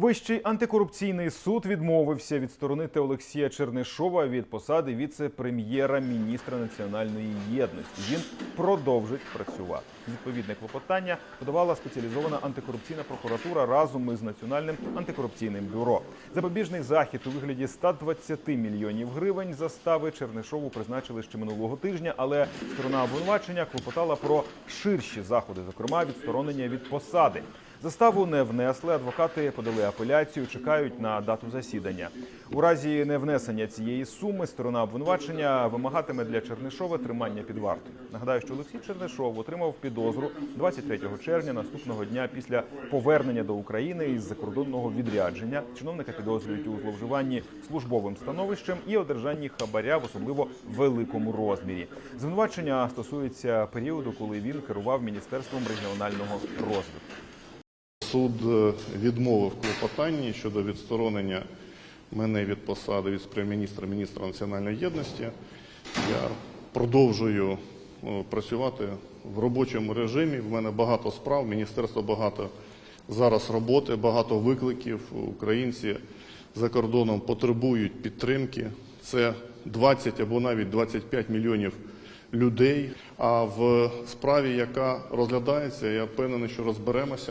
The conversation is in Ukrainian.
Вищий антикорупційний суд відмовився відсторонити Олексія Чернишова від посади віце-прем'єра міністра національної єдності. Він продовжить працювати. Відповідне клопотання подавала спеціалізована антикорупційна прокуратура разом із національним антикорупційним бюро. Запобіжний захід у вигляді 120 мільйонів гривень застави Чернишову призначили ще минулого тижня, але сторона обвинувачення клопотала про ширші заходи, зокрема відсторонення від посади. Заставу не внесли. Адвокати подали апеляцію, чекають на дату засідання. У разі невнесення цієї суми сторона обвинувачення вимагатиме для Чернишова тримання під вартою. Нагадаю, що Олексій Чернишов отримав підозру 23 червня наступного дня після повернення до України із закордонного відрядження. Чиновника підозрюють у зловживанні службовим становищем і одержанні хабаря в особливо великому розмірі. Звинувачення стосується періоду, коли він керував міністерством регіонального розвитку. Суд е, відмовив клопотанні щодо відсторонення мене від посади віце-прем'єр-міністра міністра національної єдності. Я продовжую е, працювати в робочому режимі. В мене багато справ, міністерство багато зараз роботи, багато викликів. Українці за кордоном потребують підтримки. Це 20 або навіть 25 мільйонів людей. А в справі, яка розглядається, я впевнений, що розберемося.